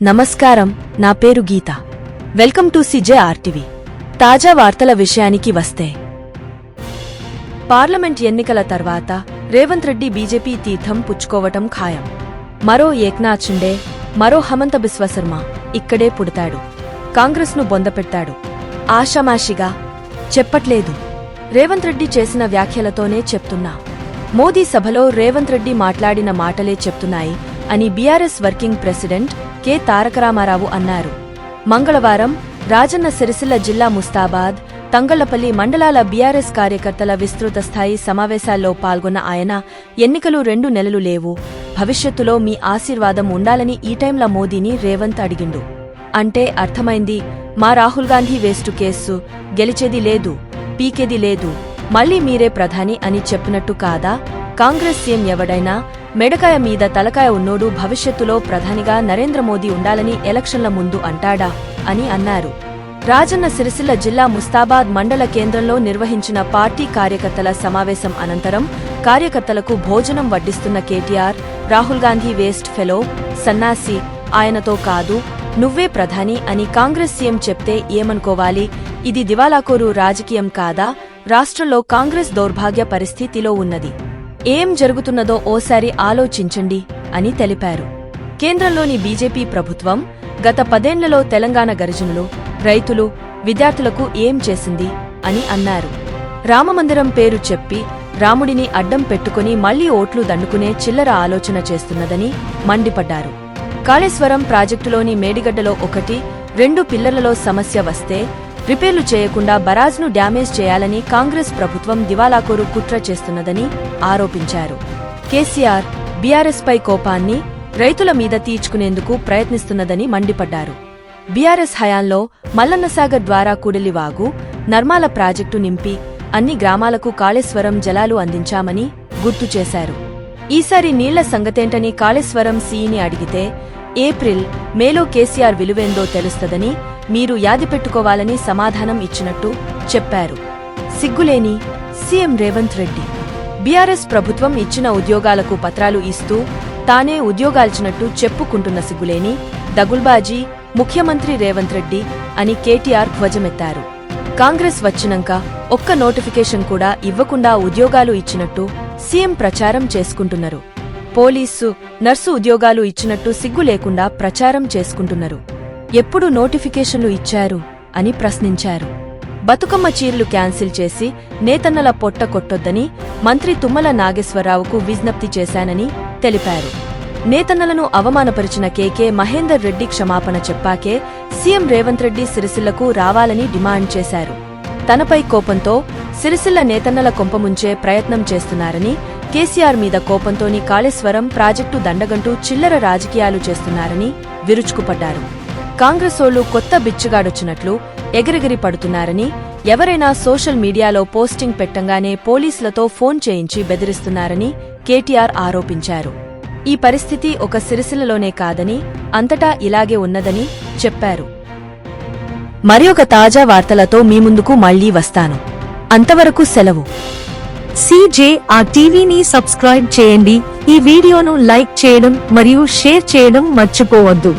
నమస్కారం నా పేరు Geetha. Welcome to CJ RTV. తాజా వార్తల విషయానికి వస్తే. పార్లమెంట్ ఎన్నికల తర్వాత రేవంత్ రెడ్డి బీజేపీ తీర్థం పుచ్చుకోవటం ఖాయం. మరో ఏక్నాథ్ షిండే మరో హమంత బిశ్వశర్మ ఇక్కడే పుడతాడు. కాంగ్రెస్ను బొందపెట్టాడు ఆషామాషిగా చెప్పట్లేదు. రేవంత్ రెడ్డి చేసిన వ్యాఖ్యలతోనే చెప్తున్నా. మోదీ సభలో రేవంత్ రెడ్డి మాట్లాడిన మాటలే చెప్తున్నాయి అని BRS working president K Tarakaramarao అన్నారు. మంగళవారం రాజన్న సిరిసిల్ల జిల్లా ముస్తాబాద్ తంగళ్ళపల్లి మండలాల బీఆర్ఎస్ కార్యకర్తల విస్తృత స్థాయి సమావేశాల్లో పాల్గొన్న ఆయన ఎన్నికలు రెండు నెలలు లేవు. భవిష్యత్తులో మీ ఆశీర్వాదం ఉండాలని ఈ టైంల మోదీని రేవంత్ అడిగిండు. అంటే అర్థమైంది మా రాహుల్ గాంధీ వేస్టు కేసు గెలిచేది లేదు పీకేది లేదు మళ్ళీ మీరే ప్రధాని అని చెప్పినట్టు కాదా? కాంగ్రెస్ సీఎం ఎవడైనా మెడకాయ మీద తలకాయ ఉన్నోడు భవిష్యత్తులో ప్రధానిగా నరేంద్ర మోదీ ఉండాలని ఎలక్షన్ల ముందు అంటాడా అని అన్నారు. రాజన్న సిరిసిల్ల జిల్లా ముస్తాబాద్ మండల కేంద్రంలో నిర్వహించిన పార్టీ కార్యకర్తల సమావేశం అనంతరం కార్యకర్తలకు భోజనం వడ్డిస్తున్న KTR Rahul Gandhi waste fellow సన్నాసి ఆయనతో కాదు నువ్వే ప్రధాని అని కాంగ్రెస్ సీఎం చెప్తే ఏమనుకోవాలి? ఇది దివాలాకోరు రాజకీయం కాదా? రాష్ట్రంలో కాంగ్రెస్ దౌర్భాగ్య పరిస్థితిలో ఉన్నది. ఏం జరుగుతున్నదో ఓసారి ఆలోచించండి అని తెలిపారు. కేంద్రంలోని బీజేపీ ప్రభుత్వం గత పదేళ్ళలో తెలంగాణ గరిజనులు రైతులు విద్యార్థులకు ఏం చేసింది అని అన్నారు. రామమందిరం పేరు చెప్పి రాముడిని అడ్డం పెట్టుకుని మళ్ళీ ఓట్లు దండుకునే చిల్లర ఆలోచన చేస్తున్నదని మండిపడ్డారు. కాళేశ్వరం ప్రాజెక్టులోని మేడిగడ్డలో ఒకటి రెండు పిల్లర్లలో సమస్య వస్తే రిపేర్లు చేయకుండా బరాజ్ను డ్యామేజ్ చేయాలని కాంగ్రెస్ ప్రభుత్వం దివాలాకోరు కుట్ర చేస్తున్నదని ఆరోపించారు. కేసీఆర్ బీఆర్ఎస్పై కోపాన్ని రైతుల మీద తీర్చుకునేందుకు ప్రయత్నిస్తున్నదని మండిపడ్డారు. బీఆర్ఎస్ హయాంలో మల్లన్నసాగర్ ద్వారా కుడిలివాగు నర్మాల ప్రాజెక్టు నింపి అన్ని గ్రామాలకు కాళేశ్వరం జలాలు అందించామని గుర్తు చేశారు. ఈసారి నీళ్ళ సంగతేంటని కాళేశ్వరం సీఈని అడిగితే ఏప్రిల్ మేలో కేసీఆర్ విలువేందో తెలుస్తదని మీరు యాది పెట్టుకోవాలని సమాధానం ఇచ్చినట్టు చెప్పారు. సిగ్గులేని సీఎం రేవంత్ రెడ్డి. బీఆర్ఎస్ ప్రభుత్వం ఇచ్చిన ఉద్యోగాలకు పత్రాలు ఇస్తూ తానే ఉద్యోగాల్చినట్టు చెప్పుకుంటున్న సిగ్గులేని దగుల్బాజీ ముఖ్యమంత్రి రేవంత్ రెడ్డి అని కేటీఆర్ ధ్వజమెత్తారు. కాంగ్రెస్ వచ్చినంక ఒక్క నోటిఫికేషన్ కూడా ఇవ్వకుండా ఉద్యోగాలు ఇచ్చినట్టు సీఎం ప్రచారం చేసుకుంటున్నారు. పోలీసు నర్సు ఉద్యోగాలు ఇచ్చినట్టు సిగ్గు లేకుండా ప్రచారం చేసుకుంటున్నారు. ఎప్పుడు నోటిఫికేషన్లు ఇచ్చారు అని ప్రశ్నించారు. బతుకమ్మ చీరలు క్యాన్సిల్ చేసి నేతన్నల పొట్ట కొట్టొద్దని మంత్రి తుమ్మల నాగేశ్వరరావుకు విజ్ఞప్తి చేశానని తెలిపారు. నేతన్నలను అవమానపరిచిన కేకే మహేందర్ రెడ్డి క్షమాపణ చెప్పాకే సీఎం రేవంత్ రెడ్డి సిరిసిల్లకు రావాలని డిమాండ్ చేశారు. తనపై కోపంతో సిరిసిల్ల నేతన్నల కొంపముంచే ప్రయత్నం చేస్తున్నారని కేసీఆర్ మీద కోపంతోని కాళేశ్వరం ప్రాజెక్టు దండగంటూ చిల్లర రాజకీయాలు చేస్తున్నారని విరుచుకుపడ్డారు. కాంగ్రెసోళ్ళు కొత్త బిచ్చుగాడొచ్చినట్లు ఎగిరెగిరి పడుతున్నారని ఎవరైనా సోషల్ మీడియాలో పోస్టింగ్ పెట్టంగానే పోలీసులతో ఫోన్ చేయించి బెదిరిస్తున్నారని కేటీఆర్ ఆరోపించారు. ఈ పరిస్థితి ఒక సిరిసిల్లలోనే కాదని అంతటా ఇలాగే ఉన్నదని చెప్పారు. మరి ఒక తాజా వార్తలతో మీ ముందుకు మళ్ళీ వస్తాను. అంతవరకు సెలవు. సీజే ఆ టీవీని సబ్స్క్రైబ్ చేయండి. ఈ వీడియోను లైక్ చేయడం మరియు షేర్ చేయడం మర్చిపోవద్దు.